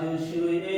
আজ শুয়ে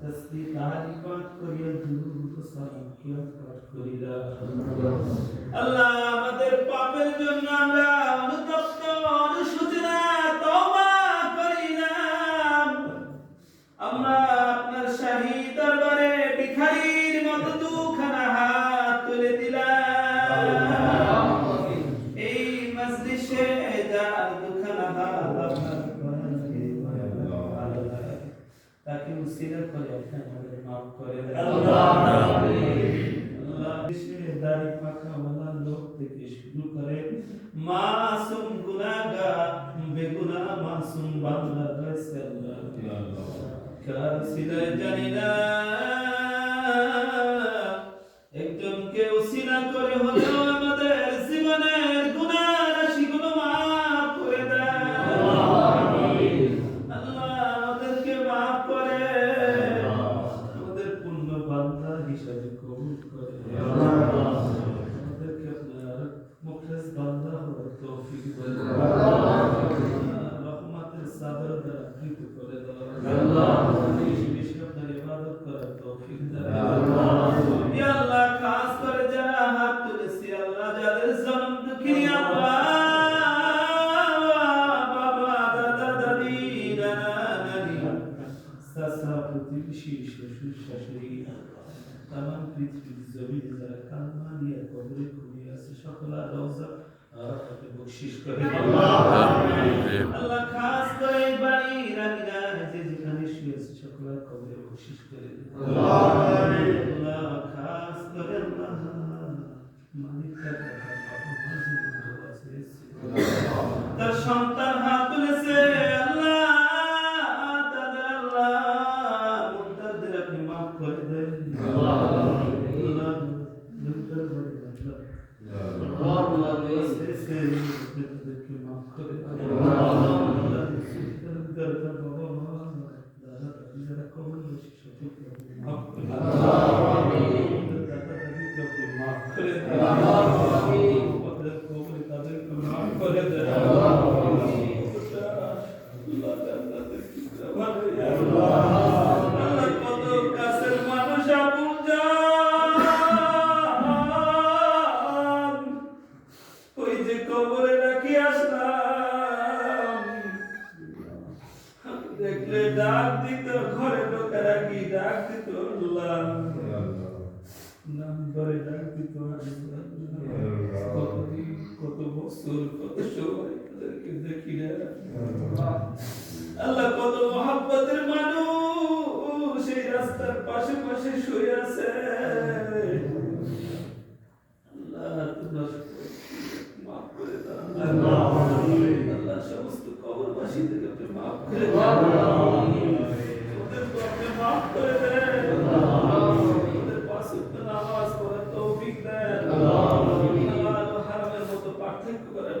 তসবিহ তাহারি পাঠ করিয়া দুরূদ সালাম কিয়াত পাঠ করিয়া আল্লাহ আমাদের পাপের জন্য আমরা অনুতপ্ত অনুশোচনা তওবা করিলাম। আমরা আপনার শাহী দরবারে ভিখারির মতো দুখানা হাত তুলে দিলাম। এই মজলিসে দুখানা হাত আপনার উসিলা করে আমাদের করে থেকে শুরু করে আমাদের জীবনের পৃথিবীর জমিনে যারা কালমা নিয়ে কবরে ঘুমিয়ে আছে সকল রওজা আরাফাতে বকশিশ করে। আল্লাহ। খাস করে এই বাড়ি রানীরা যে যেখানে শুয়েছে সকল কবরে বকশিশ করে আল্লাহ। তাদেরকে মাফ করে দরজা বাবা মা দাদা দাদি যারা কবর বসে সঠিক মাফ করে দাদা দাদিকে মাফ করে কবরে তাদেরকে মাফ করে দেন ডাক কত বছর কত সময় দেখি আল্লাহ কত মহাব্বতের মানুষ, সেই রাস্তার পাশে পাশে শুয়ে আছে আল্লাহ তোমরা মাফ করে দাও আল্লাহ সমস্ত কবরবাসীদেরকে আপনি মাফ করে দাও ওদেরকে আপনি মাফ করে দেন ওদের পাঁচ ওয়াক্ত নামাজ পড়ার তৌফিক দেন হালাল ও হারামের মতো পার্থক্য করার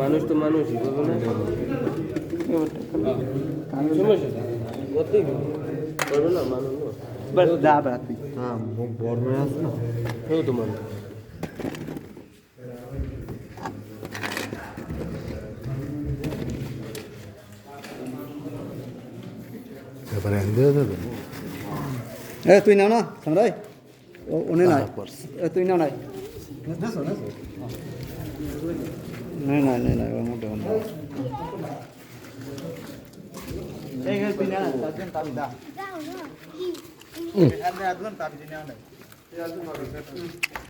মানুষ তো মানুষই বলবো না সমস্যা করতেই করবো না মানুষ না बस जा बात हाँ वो बोर में है ना কেউ তো মানুষ এবারে এনজিও দেবে এ তুই নাও না সামরাই নাই নাই নাই নাই ওর মধ্যে অন্য এই গেল তুই না তাজন